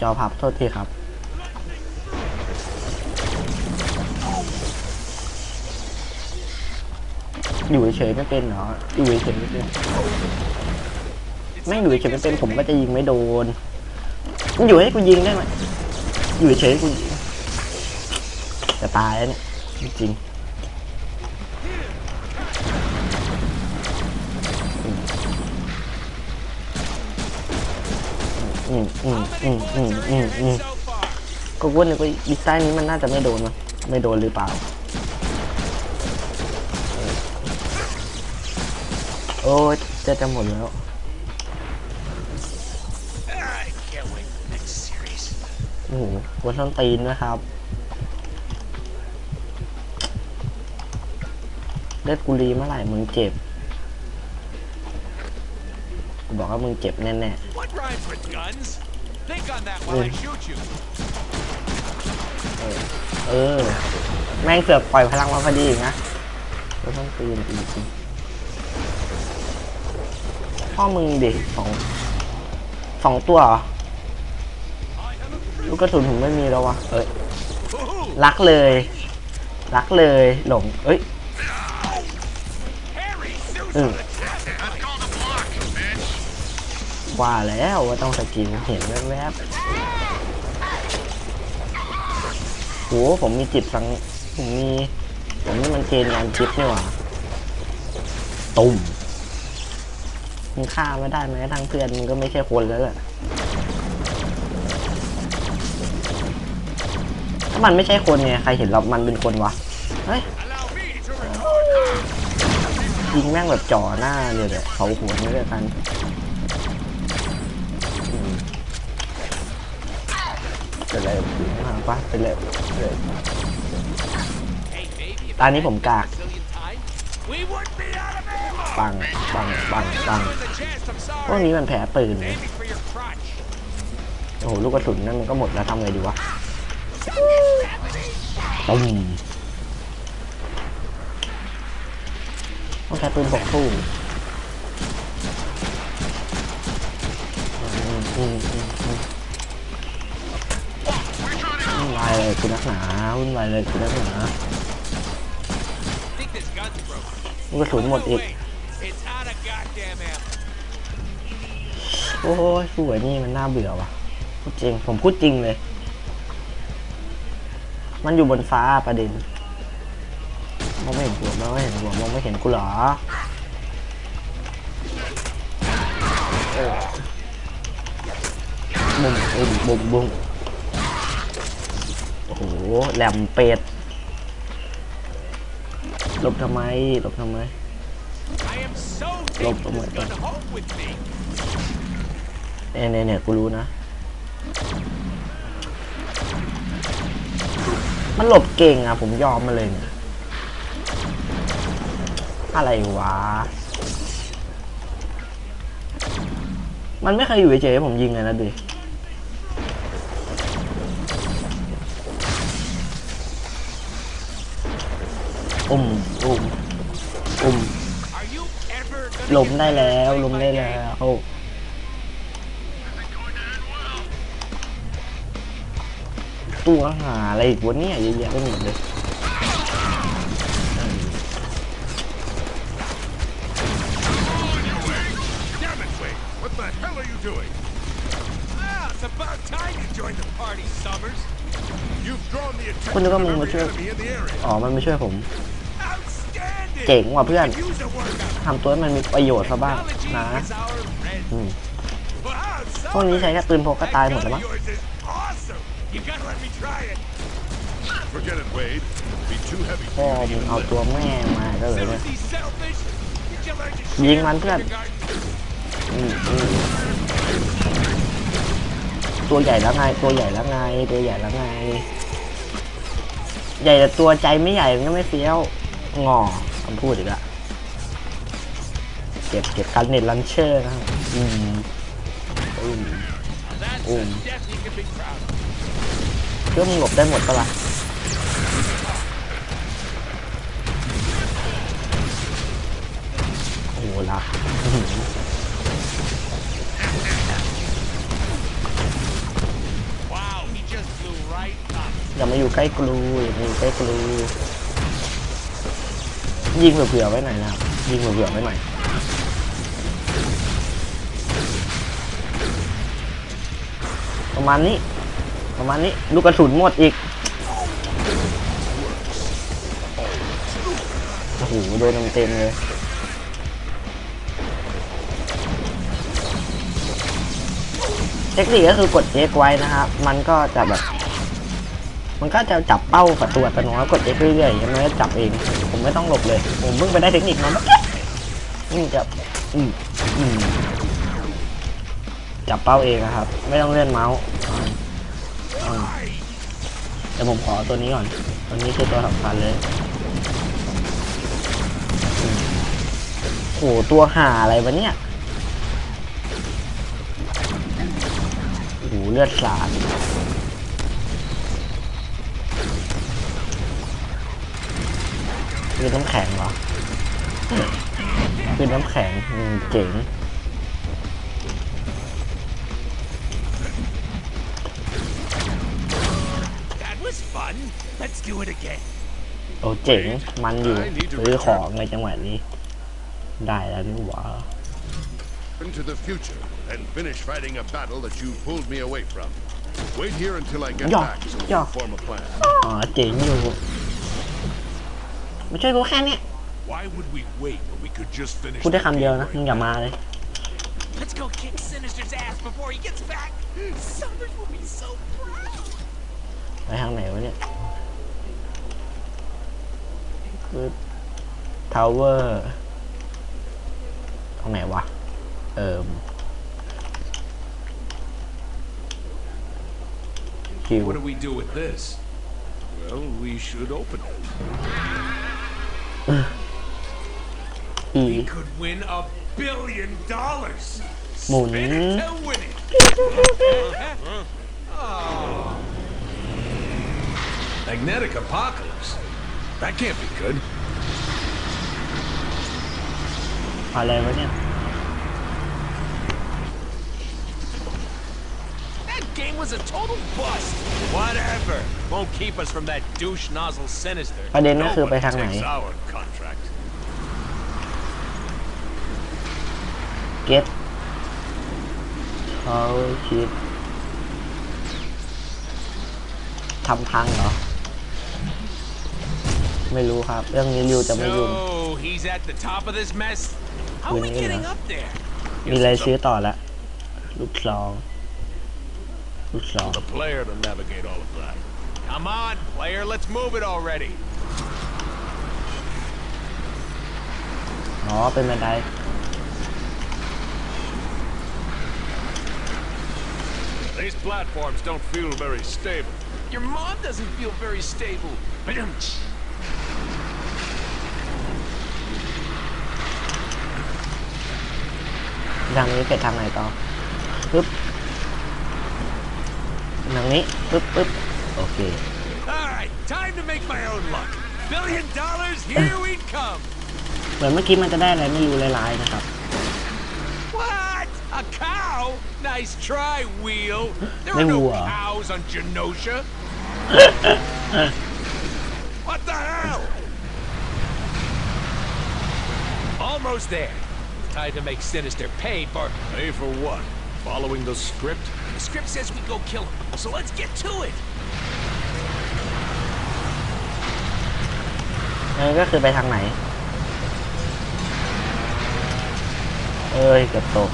จอพับโทษทีครับ อยู่เฉยไม่เป็นเหรอ อยู่เฉยไม่เป็นแม่อยู่เฉยไม่เป็นผมก็จะยิงไม่โดนมันอยู่ให้กูยิงได้ไหมอยู่เฉยกูจะตายแล้วเนี่ยจริง มอืมอืมอืมอืมอืมก็ว่านึกว่าอีใต้นี้มันน่าจะไม่โดนมั้งไม่โดนหรือเปล่า โอ้จะจะหมดแล้วโอ้โหกวนส้นตีนนะครับ เลือดกุลีเมื่อไหร่มึงเจ็บ กูบอกว่ามึงเจ็บแน่ What rhymes with guns? Think on that while I shoot you. ๆเออ แม่งเสือกปล่อยพลังมาพอดีอีกนะกวนส้นตีนจริงๆพ่อมึงดิสองสองตัวเหรอ ลูกกระสุนผมไม่มีแล้ววะเอ้ย Ooh, รักเลย รักเลย หลง เอ้ย Harry, suits ว่าแล้วว่าต้องสกิลเห็นแวบๆโหผมมีจิตสังผมมีผมนี่มันเจนงานจิตนี่หว่าตุ่มมึงฆ่าไม่ได้ไหมทางเพื่อนมึงก็ไม่ใช่คนแล้วแหละถ้ามันไม่ใช่คนไงใครเห็นเรามันเป็นคนวะเฮ้ยยิงแม่งแบบจ่อหน้าเลยเลยเขาหัวไม่ด้วยกัน ปะเป็นไรเป็นไร Hey, baby, if ตอนนี้ผมกาก ปัง ปัง ปัง ปัง พวกนี้มันแผลปืนเลยโอ้โห ลูกกระสุนนั่นมันก็หมดแล้วทำไงดีวะตุ้มต้องใช้ปืนปกสู้อืมอืมอืมายเลยคุณนักหนาวุ่นวายเลยคุณนักหนา Think this gun's broken. ลูกกระสุนหมดอีก โอ้ยสวยนี่มันน่าเบื่อว่ะพูดจริง ผมพูดจริงเลย มันอยู่บนฟ้าประเด็นมองไม่เห็นหัวมองไม่เห็นหัวมองไม่เห็นกูเหรอเออบุ้มบุ้มบุ้มบุ้ม โอ้โหแหลมเป็ดหลบทำไมหลบทำไม I am so Lộn taking vào this mọi gun người. home with me. เนี่ยเนี่ยเนี่ยกูรู้นะ มันหลบเก่งอะ ผมยอมมาเลยเนี่ยอะไรวะ มันไม่เคยอยู่เฉยๆผมยิงเลยนะดิ อุ้มอุ้มอุ้ม Are you ever gonna ล้ม get ได้แล้ว playing ล้ม my ได้ game? แล้วตัวหาอะไรอีกวะเนี่ยเยอะแยะไปหมดเลย Damn it, Wade! What the hell are you doing? Ah, it's about time you joined the party, Summers. You've drawn the attention Quân of có mừng every mà chưa? enemy in the area. อ๋อ มันไม่ช่วยผม Outstanding! เจ๋งว่ะเพื่อนทำตัวให้มันมีประโยชน์ซะบ้างนะพวกนี้ใช้แค่ปืนพกก็ตายหมดแล้วมั้ง Forget เอาตัวแม่มาก็เลยเนี่ยยิงมันเพื่อนตัวใหญ่แล้วไง ตัวใหญ่แล้วไง ตัวใหญ่แล้วไง ใหญ่แต่ตัวใจไม่ใหญ่มันก็ไม่เฟี้ยวงอ คำพูดอีกละเก็บเก็บกันเน็ตลันเชอร์นะครับอืมอืม That's Oh. a death you can be proud of. เครื่องมึงหลบได้หมดปะล่ะโอ้โหลักอื้อหืออย่ามาอยู่ใกล้กลูอย่ามาอยู่ใกล้กลู ยิงเผื่อๆไว้หน่อยนะครับยิงเผื่อๆไว้หน่อยประมาณนี้ ประมาณนี้ลูกกระสุนหมดอีกโอ้โหโดนเต็มเลยเทคนิคก็คือกด X ไว้นะครับ มันก็จะแบบ มันก็จะจับเป้าประตูอัตโนมัติกด X เรื่อยๆมันก็จับเอง ผมไม่ต้องหลบเลย ผมเพิ่งไปได้เทคนิคมาเมื่อกี้นี่จะอืมอืมจับเป้าเองนะครับ ไม่ต้องเลื่อนเมาส์เดี๋ยวผมขอตัวนี้ก่อน ตัวนี้คือตัวสำคัญเลยอืมโหตัวหาอะไรวะเนี่ยโหเลือดสาด คือน้ำแข็งเหรอคือน้ำแข็งอืมเจ๋ง That was fun. Let's do it again. โอ้เจ๋ง มันอยู่ซื้อของในจังหวัดนี้ ได้แล้วนี่หว่า Into the future and finish fighting a battle that you pulled me away from. Wait here until I get Yeah, back so we yeah. can form a plan. อ๋อเจ๋งอยู่ ไม่ช่วยกูแค่เนี้ย Why would we wait when we could just finish พูดได้ the คำเดียว game นะ right มึงอย่ามาเลย Let's go kick Sinister's ass before he gets back. Summers will be so proud. ไปทางไหนวะเนี่ยคือทาวเวอร์ตรงไหนวะ เอิมคิว What do we do with this? Well, we should open it. อี We could win a billion dollars. Mùn. Spin it to win it. oh. Magnetic apocalypse. That can't be good. อะไรวะเนี่ย was a total bust. Whatever. Won't keep us from that douche nozzle sinister. ประเด็นก็คือไปทางไหน Takes our contract. เก็ตเขาคิดทำพังเหรอ ไม่รู้ครับ เรื่องนี้ริวจะไม่ยุ่ง So he's at the top of this mess. How are we Winning getting enough. up there? มีอะไรซื้อต่อละลูกซอง ลูกซอง The player to navigate all of that. Come on, player, let's move it already. อ๋อ เป็นบันได These platforms don't feel very stable. Your mom doesn't feel very stable. ทางนี้เป็ด ทางไหนต่อปึ๊บทางนี้ปึ๊บปึ๊บโอเค All right, time to make my own luck. Billion dollars, here we come. เหมือนเมื่อกี้มันจะได้อะไรไม่รู้ลายๆนะครับ What? A cow? Nice try, Wheel. There They are no were. cows on Genosha. what the hell? Almost there. Time to make Sinister pay for. Pay for what? Following the script? The script says we go kill him, so let's get to it. นั่นก็คือไปทางไหน เอ้ยเกือบตก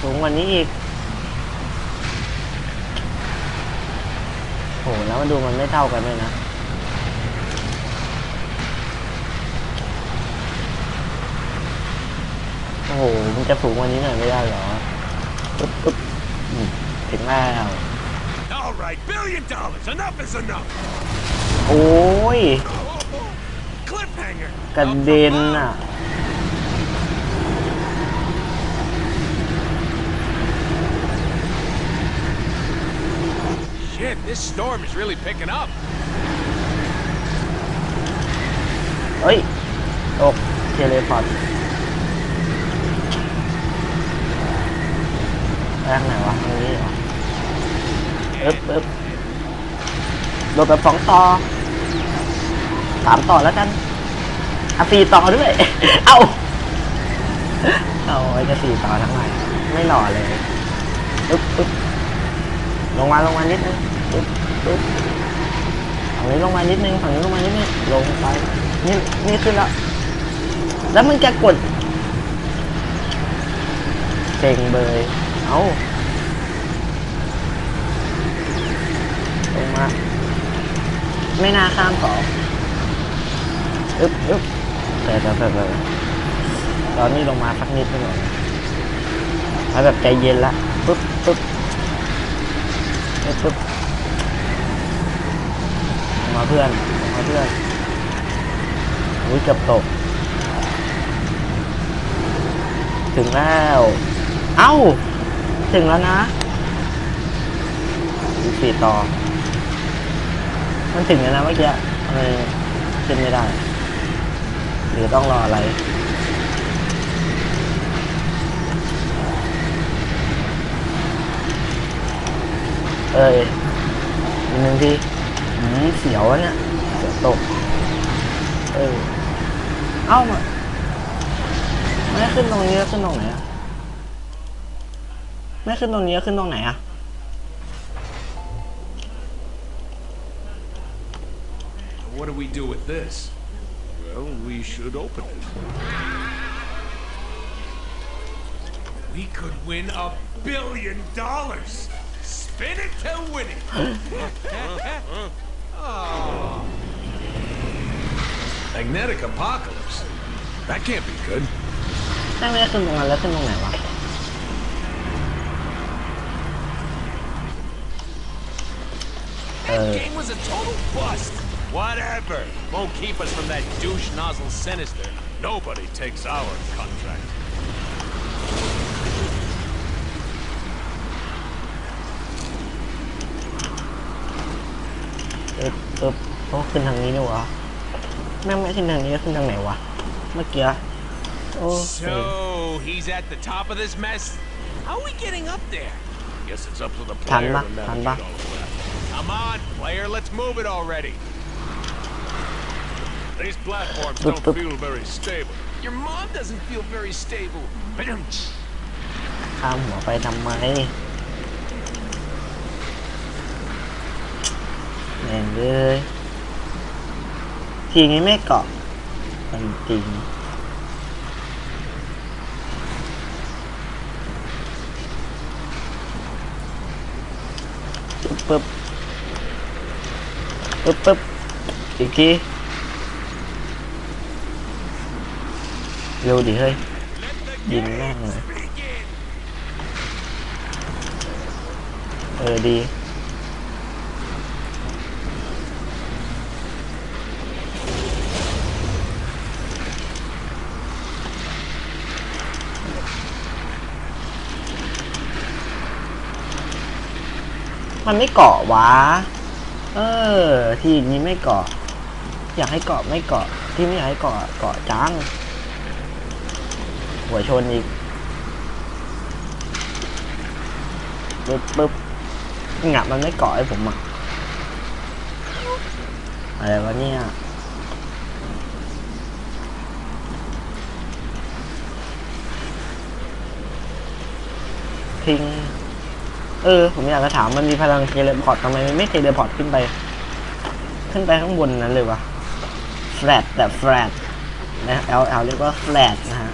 สูงกว่านี้อีกโหแล้วมาดูมันไม่เท่ากันด้วยนะ โอ้โหมันจะสูงกว่านี้หน่อยไม่ได้เหรอปึ๊บปึ๊บอืมถึงแล้ว All right, billion dollars. Enough is enough. โอ้ย Cliffhanger. กระเด็นอะ Shit, this storm is really picking up. เฮ้ยตกเทเลพอร์ตไป ทางไหนวะทางนี้เหรออึ๊บอึ๊บโดดแบบสองต่อสามต่อแล้วกันอะสี่ต่อด้วย เอาเอาไว้จะสี่ต่อทั้งไหนไม่หล่อเลยอึ๊บอึ๊บลงมาลงมานิดนึงอึ๊บอึ๊บฝั่งนี้ลงมานิดนึงฝั่งนี้ลงมานิดนึงลงไปนี่นี่ขึ้นแล้ว แล้วมันจะกดเก่งเบย เอาลงมา ไม่น่าข้ามสองอึ๊บอึ๊บแต่แต่แต่แต่ตอนนี้ลงมาสักนิดนึงหน่อยแล้วแบบใจเย็นละปึ๊บปึ๊บปึ๊บปึ๊บลงมาเพื่อนลงมาเพื่อนอุ้ยเกือบตก ถึงแล้ว เอ้า ถึงแล้วนะอีกสี่ต่อ มันถึงแล้วนะเมื่อกี้ทำไมขึ้นไม่ได้ หรือต้องรออะไรเอ้ยอีกหนึ่งทีหืมเสียวอะเนี่ยเสียวตก เออเอ้ามาไม่ขึ้นตรงนี้แล้วขึ้นตรงไหนอะ ไม่ขึ้นตรงนี้แล้วขึ้นตรงไหนอะ What do we do with this? Well, we should open it. We could win a billion dollars. Spin it to win it. Magnetic apocalypse. That can't be good. ไม่ไม่ได้ขึ้นตรงนั้นแล้วขึ้นตรงไหนวะ เออ Game was a total bust. Whatever. Won't keep us from that douche nozzle sinister. Nobody takes our contract. เอ๊บเอ๊บโอ้ขึ้นทางนี้นี่วะแม่งไม่ขึ้นทางนี้ก็ขึ้นทางไหนวะ เมื่อกี้ โอ้เซ็ง So he's at the top of this mess. How are we getting up there? Guess it's up to the Tan player ba, to tan navigate ba. all of that. Come on, player. Let's move it already. These platforms Boop, don't boop. feel very stable. Your mom doesn't feel very stable. Ba-dum-tsh. ข้ามหัวไปทำไมแม่ ปึ๊บปึ๊บอีกทีเร็วดิเฮ้ยยิงแม่งเลยเออดีมันไม่เกาะวะ ออ ที่นี้ไม่เกาะ อยากให้เกาะไม่เกาะ ที่ไม่อยากให้เกาะเกาะจัง หัวชนอีกปึ๊บปึ๊บงับมันไม่เกาะให้ผมอะอะไรวะเนี่ยทิ้ง เออ ผมอยากจะถามมันมีพลังเทเลพอร์ตทำไมมันไม่เทเลพอร์ตขึ้นไป ขึ้นไปข้างบนนั้นเลยวะแฟลตแต่แฟลตนะ L L เรียกว่าแฟลตนะฮะ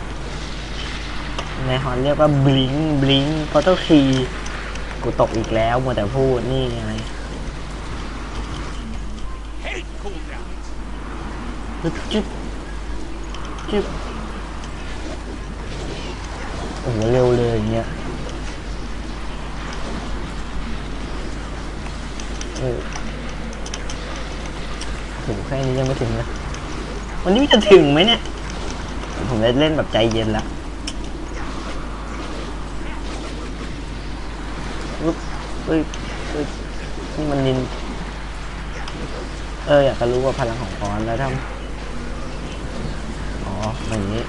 ในฮอนเรียกว่าบลิงบลิงพอต้องคีกูตกอีกแล้วมัวแต่พูดนี่ไง Hate cooldowns. จุ๊บจุ๊บจุ๊บโอ้โหเร็วเลยอย่างเงี้ย เออถึงแค่นี้ยังไม่ถึงนะวันนี้จะถึงไหมเนี่ย ผมจะเล่นแบบใจเย็นแล้วอุ๊บเอ้ยเอ้ยนี่มันนิน เอออยากจะรู้ว่าพลังของฟอนแล้วทำอ๋ออย่างนี้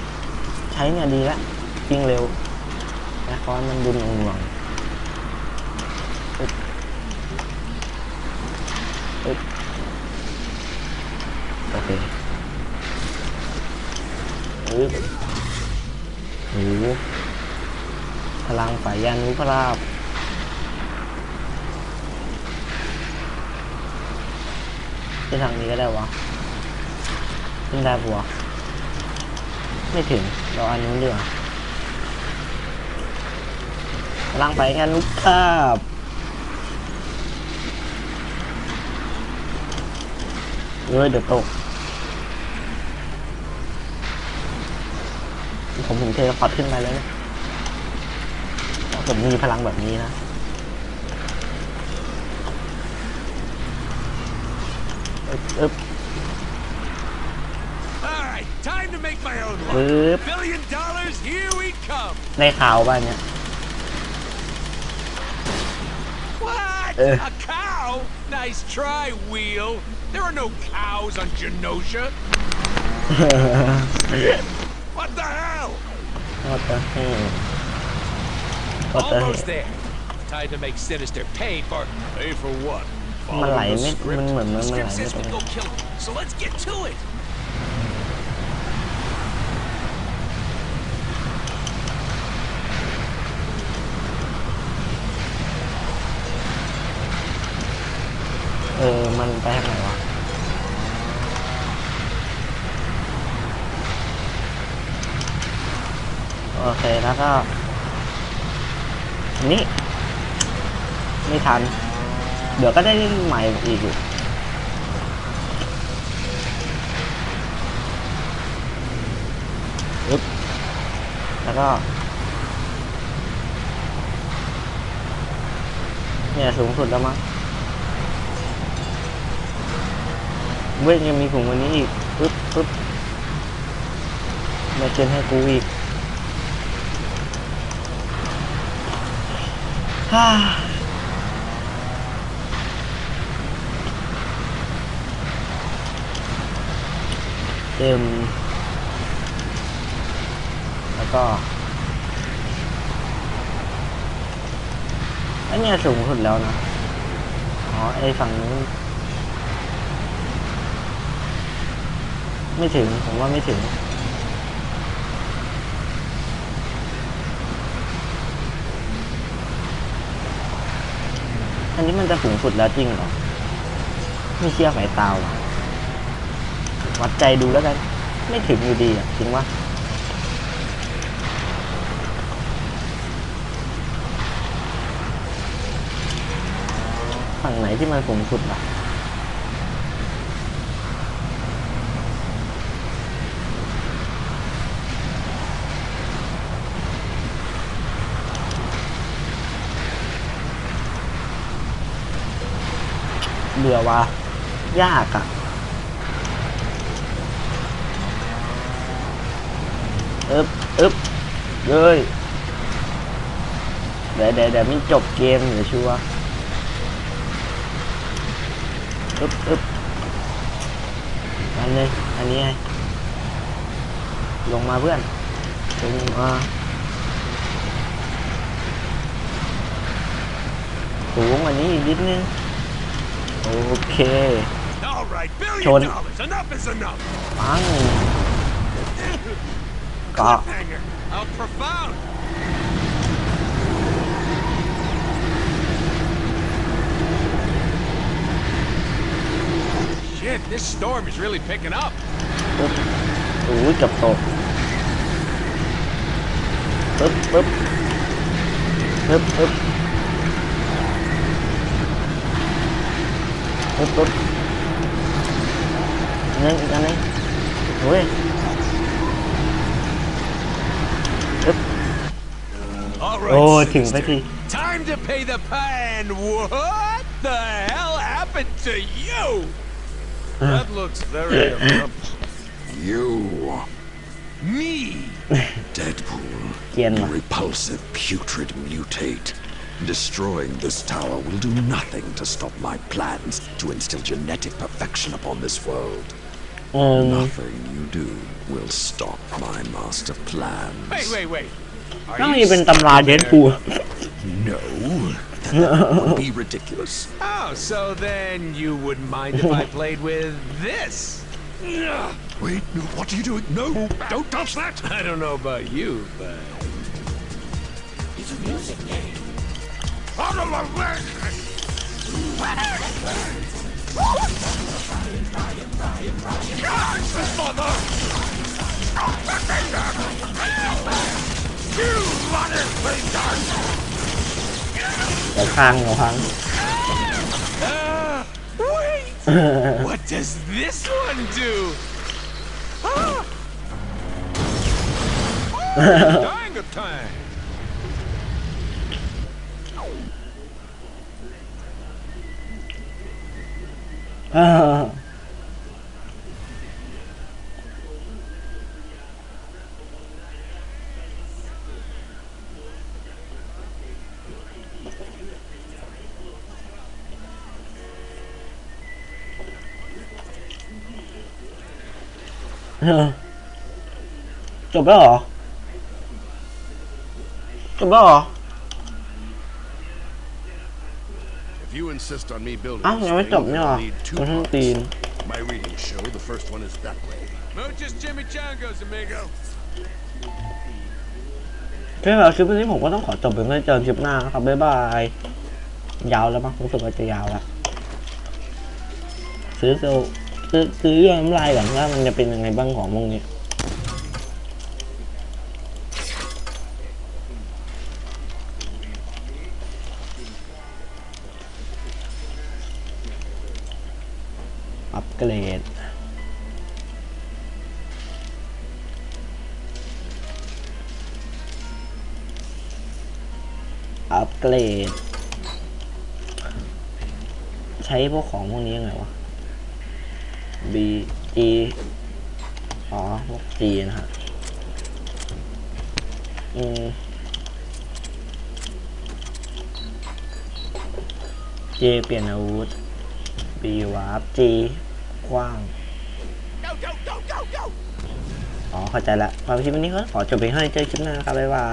ใช้เนี่ยดีละวิ่งเร็วนะฟอนมันดุนหน่วงๆปึ๊บ พลัง ฝ่ายยานุภาพไปทางนี้ก็ได้วะขึ้นได้ปะวไม่ถึง เราอันนู้นดีกว่าพลังฝ่ายยานุภาพเอ้ยเดี๋ยวตก ผมถึงเทเลพอร์ตขึ้นไปแล้วเนี่ย ผมมีพลังแบบนี้นะ อึ๊บอึ๊บ All right, time to make my own อึ๊ luck. บ Billion dollars, here we come. ในข่าวบ้านเนี่ย What? Uh. A cow? Nice try, Wheel. There are no cows on Genosha. What the hell? ก็จะ ให้ก็จะให้ Almost there. Time to make Sinister pay for pay for what? มันไหล Following the ไม่ script? มันเหมือนมัน The มันไหล script ไม่ says ตรง we go kill him, so let's get to it. เออมันไปทางไห นวะโอเคแล้วก็อันนี้ ไม่ทัน เดี๋ยวก็ได้ใหม่อีกอยู่อึ๊บแล้วก็ เนี่ยสูงสุดแล้วมั้งเว้ยยังมีถุงวันนี้อีกปึ๊บปึ๊บมาเจนให้กูอีกฮ่า เต็มแล้วก็อันเนี้ยสูงสุดแล้วนะ อ๋อ ไอฝั่งนู้น ไม่ถึง ผมว่าไม่ถึง อันนี้มันจะสูงสุดแล้วจริงเหรอ ไม่เชื่อสายตาว่ะวัดใจดูแล้วกัน ไม่ถึงอยู่ดีอะจริงวะฝั่งไหนที่มันสูงสุดล่ะ เบื่อว่ะยากอะ่ะอึบอึบเย้ยเดี๋ยวเดี๋ยวเดี๋ยวมีจบเกมเดี๋ยวชัวอึบอึบอันนี้อันนี้ไงลงมาเพื่อนลงมาสูงกว่านี้อีกนิดนึง โอเค All right, billion John. dollars. Enough is enough. ปังก็ Cliffhanger. How profound. Shit, this storm is really picking up. ปึ๊บโอ้ยเกับตกปึ๊บปึ๊บปึ๊บปึ๊บ tutup Oh, sister. Time to pay the pan. What the hell happened to you? That looks very abrupt. You. Me. Deadpool. you repulsive putrid mutate. Destroying this tower will do nothing to stop my plans to instill genetic perfection upon this world. Um, Nothing you do will stop my master plan. Wait, wait, wait. Are you even Tamra Deadpool. no. That would be ridiculous. Oh, so then you wouldn't mind if I played with this? Wait, no, what are you doing? No, don't touch that! I don't know about you, but... It's a music game. Out of my way! God, mother! You mother bleeders! เดี๋ยวพังเดี๋ยวพัง Uh, wait! what does this one do? Ah! Dying of time. เออเออจบแล้ insist on me building อ้าว this ยังไม่ thing, จบ then เนี่ยเหรอ I'll need two มันทั้ง parts. ตีน My readings show the first one is that way. Muchos chimichangas, amigo. โอเคครับคลิปนี้ผมก็ต้องขอจบเป็นเพื่อนเจอคลิปหน้านะครับ บ๊ายบาย ยาวแล้วมั้งรู้สึกว่าจะยาวแล้วซื้อเซลลซื้อซื้อเรื่องน้ำลายก่อนว่ามันจะเป็นยังไงบ้างของพวกนี้ อัปเกรดอัปเกรด ใช้พวกของพวกนี้ยังไงวะ B G อ๋อพวก G นะฮะอืม J เปลี่ยนอาวุธ B วาร์ป G กว้าง Go, go, go, go, go! อ๋อเข้าใจละมาคลิปวันนี้ก็ขอจบไปให้เจอคลิปหน้านะครับบ๊ายบาย